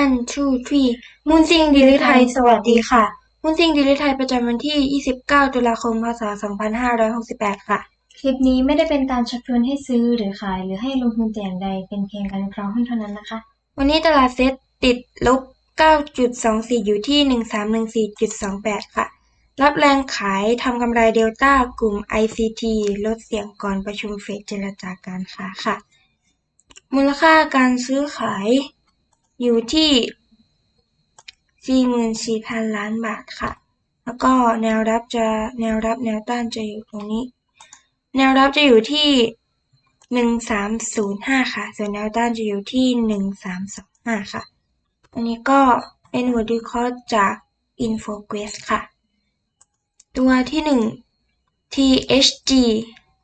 one two three มุนซิงดิลิไทย สวัสดีค่ะ มุนซิงดิลิไทยประจำวันที่ 29 ตุลาคม พศ 2568 ค่ะ คลิปนี้ไม่ได้เป็นการชักชวนให้ซื้อหรือขาย หรือให้ลงทุนแต่อย่างใด เป็นเพียงการวิเคราะห์หุ้นเท่านั้นนะคะ วันนี้ตลาดเซ็ตติดลบ 9.24 อยู่ที่ 1314.28 ค่ะ รับแรงขายทำกำไรเดลต้ากลุ่ม ICT ลดเสี่ยงก่อนประชุมเฟดเจรจาการค้าค่ะ มูลค่าการซื้อขาย อยู่ที่ 44,000 ล้านบาทค่ะ แล้วก็แนวรับจะแนวรับแนวต้านจะอยู่ตรงนี้ แนวรับจะอยู่ที่ 1305 ค่ะ ส่วนแนวต้านจะอยู่ที่ 1325 ค่ะ อันนี้ก็เป็นบทวิเคราะห์จาก InfoQuest ค่ะ ตัวที่ 1 THG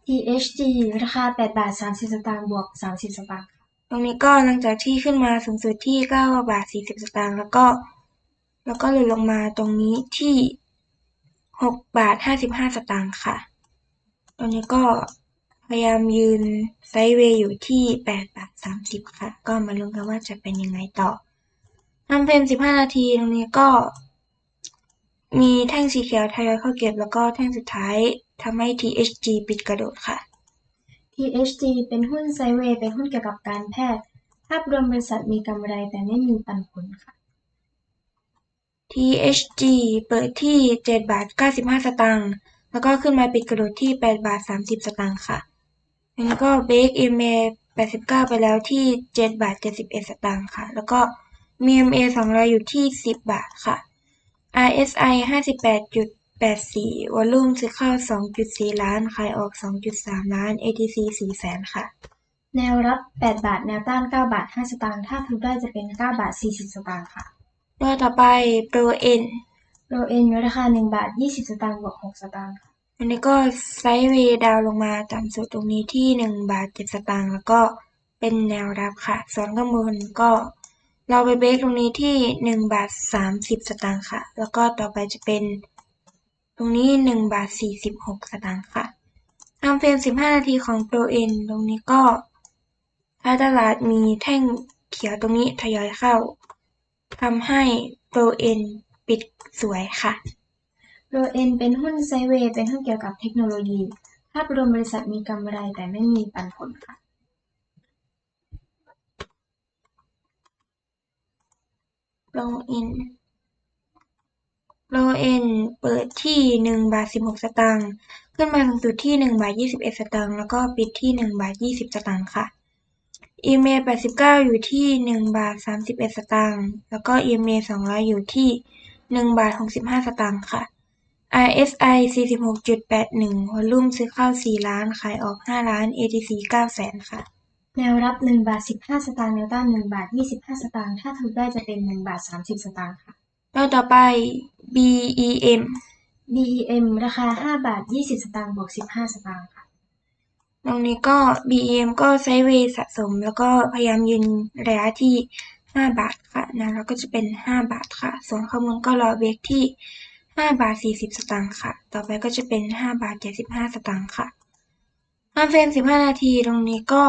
THG ราคา8บาท30 สตางค์บวก 30 สตางค์ รงนี้ก็หลังจากที่ขึ้นมาสูงสุดที่ 9 บาท 40 สตางค์แล้วก็ แล้วก็หลุดลงมาตรงนี้ที่ 6 บาท 55 สตางค์ค่ะตรงนี้ก็พยายามยืนไซด์เวย์อยู่ที่ 8 บาท 30 ค่ะ ก็มาลุ้นกันว่าจะเป็นยังไงต่อทำเฟรม15 นาทีตรงนี้ก็มีแท่งสีเขียวทยอยเข้าเก็บแล้วก็แท่งสุดท้ายทำให้ THG ปิดกระโดดค่ะ THG เป็นหุ้นไซเวย์เป็นหุ้นเกี่ยวกับการแพทย์ ภาพรวมบริษัทมีกำไรแต่ไม่มีปันผลค่ะ THG เปิดที่7บาท95 สตางค์ แล้วก็ขึ้นมาปิดกระโดดที่8บาท30 สตางค์ค่ะ แล้วก็ Break EMA 89 ไปแล้วที่7บาท71 สตางค์ค่ะ แล้วก็มี MA 200 อยู่ที่ 10 บาทค่ะ RSI 58. 58.84วอลลุ่มซื้อเข้า2.4ล้าน ขายออก2.3ล้าน ATC 4แสนค่ะ แนวรับ8บาท แนวต้าน9บาท5สตางค์ ถ้าทุกได้จะเป็น9บาท40สตางค์ค่ะตัวต่อไป Pro N โรเอ็นราคา1บาท20สตางค์บวก6สตางค์ค่ะ อันนี้ก็ไซด์เวย์ดาวลงมาต่ำสุดตรงนี้ที่หนึ่งบาทเจ็ดสตางค์แล้วก็เป็นแนวรับค่ะ ส่วนข้างบนก็เราไปเบรกตรงนี้ที่หนึ่งบาทสามสิบสตางค์ค่ะ แล้วก็ต่อไปจะเป็น ตรงนี้หนึ่งบาทสี่สิบหกสตางค์ค่ะทำเฟรมสิบห้านาทีของ Pro N ตรงนี้ก็ถ้าตลาดมีแท่งเขียวตรงนี้ทยอยเข้าทำให้ Pro N ปิดสวยค่ะโปรเอ็นเป็นหุ้นไซเวย์เป็นหุ้นเกี่ยวกับเทคโนโลยีภาพรวมบริษัทมีกำไรแต่ไม่มีปันผลค่ะโลอิน โลเอ็นเปิดที่หนึ่งบาทสิบหกสตางค์ขึ้นมาสูงสุดที่หนึ่งบาทยี่สิบเอ็ดสตางค์แล้วก็ปิดที่หนึ่งบาทยี่สิบสตางค์ค่ะ อีเมลแปดสิบเก้าอยู่ที่หนึ่งบาทสามสิบเอ็ดสตางค์แล้วก็อีเมลสองร้อยอยู่ที่หนึ่งบาทหกสิบห้าสตางค์ค่ะ RSI สี่สิบหกจุดแปดหนึ่งวอลุ่มซื้อเข้าสี่ล้าน ขายออกห้าล้าน ATC เก้าแสนค่ะ แนวรับ 1 บาท 15 สตางค์ แนวต้าน 1 บาท 25 สตางค์ ถ้าทุได้จะเป็น 1 บาท 30 สตางค์ค่ะ ตัวต่อไป BEM BEM ราคา5บาท20สตางค์บวก15สตางค์ค่ะ ตรงนี้ก็ BEM ก็ไซด์เวย์สะสม แล้วก็พยายามยืนระยะที่5บาทค่ะนะแล้วก็จะเป็น5บาทค่ะ ส่วนข้อมูลก็รอเบรกที่5บาท40สตางค์ค่ะ ต่อไปก็จะเป็น5บาท75สตางค์ค่ะทำเฟรม15นาทีตรงนี้ก็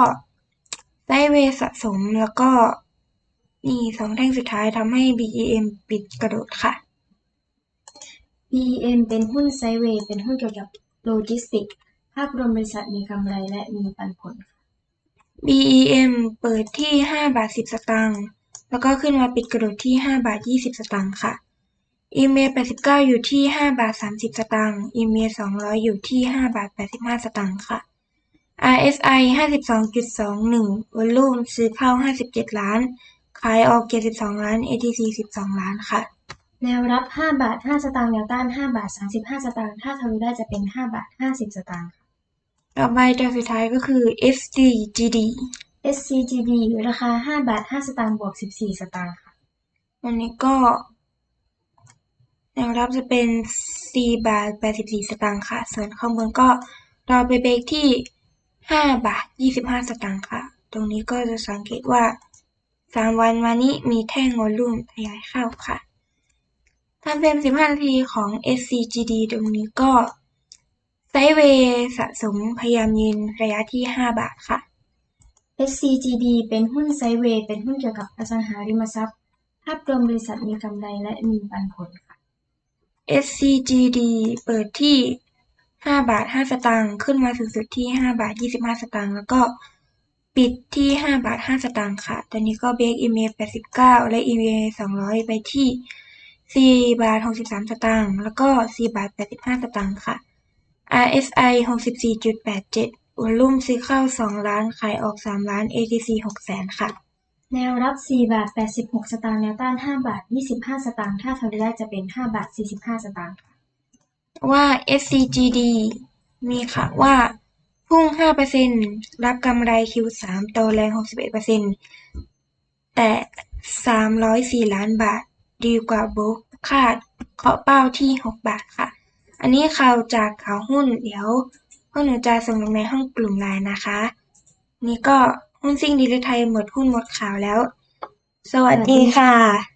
ไซด์เวย์สะสมแล้วก็ นี่สองแท่งสุดท้ายทำให้ BEM ปิดกระโดดค่ะ BEM เป็นหุ้นไซด์เวย์เป็นหุ้นเกี่ยวกับโลจิสติกส์ภาพรวมบริษัทมีกำไรและมีปันผลค่ะ BEM เปิดที่ 5 บาท 10 สตางค์ แล้วก็ขึ้นมาปิดกระโดดที่ 5 บาท 20 สตางค์ค่ะอีเมล89 อยู่ที่ 5 บาท 30 สตางค์อีเมล200 อยู่ที่ 5 บาท 85 สตางค์ค่ะ RSI 52.21 วอลลุ่มซื้อเข้า 57 ล้าน ขายออก 72 ล้าน ATC 12 ล้านค่ะ แนวรับ 5 บาท 5 สตางค์ แนวต้าน 5 บาท 35 สตางค์ ถ้าทะลุได้จะเป็น 5 บาท 50 สตางค์ค่ะต่อไปตัวสุดท้ายก็คือ SCGD SCGD ราคา 5 บาท 5 สตางค์บวก 14 สตางค์ค่ะ วันนี้ก็ แนวรับจะเป็น 4 บาท 84 สตางค์ค่ะ ส่วนข้างบนก็รอไปเบรกที่ 5 บาท 25 สตางค์ค่ะ ตรงนี้ก็จะสังเกตว่า 3วันมานี้มีแท่งวอลลุ่มทยอยเข้าค่ะทำเฟรม 15 นาทีของ SCGD ตรงนี้ก็ไซเวย์สะสมพยายามยืนระยะที่ 5 บาทค่ะ SCGD เป็นหุ้นไซเวย์เป็นหุ้นเกี่ยวกับอสังหาริมทรัพย์ ภาพรวมบริษัทมีกำไรและมีปันผลค่ะ SCGD เปิดที่ห้าบาทห้าสตางค์ขึ้นมาสูงสุดที่ห้าบาทยี่สิบห้าสตางค์แล้วก็ ปิดที่ห้าบาทห้าสตางค์ค่ะ ตอนนี้ก็เบรก EMA แปดสิบเก้าและ EMA สองร้อยไปที่สี่บาทหกสิบสามสตางค์ แล้วก็สี่บาทแปดสิบห้าสตางค์ค่ะ RSI หกสิบสี่จุดแปดเจ็ดวอลุ่มซื้อเข้าสองล้าน ขายออกสามล้าน ATC หกแสนค่ะ แนวรับ 4 บาท 86 สตางค์ แนวต้าน 5 บาท 25 สตางค์ ถ้าทำได้จะเป็น 5 บาท 45 สตางค์ค่ะว่า SCGD มีข่าวว่า พุ่ง 5%รับกำไร Q3 โตแรง 61%แต่ 304 ล้านบาท ดีกว่าโบรกคาดเคาะเป้าที่ 6 บาทค่ะ อันนี้ข่าวจากข่าวหุ้น เดี๋ยวพวกหนูจะส่งลงในห้องกลุ่มไลน์นะคะ นี่ก็หุ้นซิ่งดีลิไทยหมดหุ้นหมดข่าวแล้ว สวัสดีค่ะ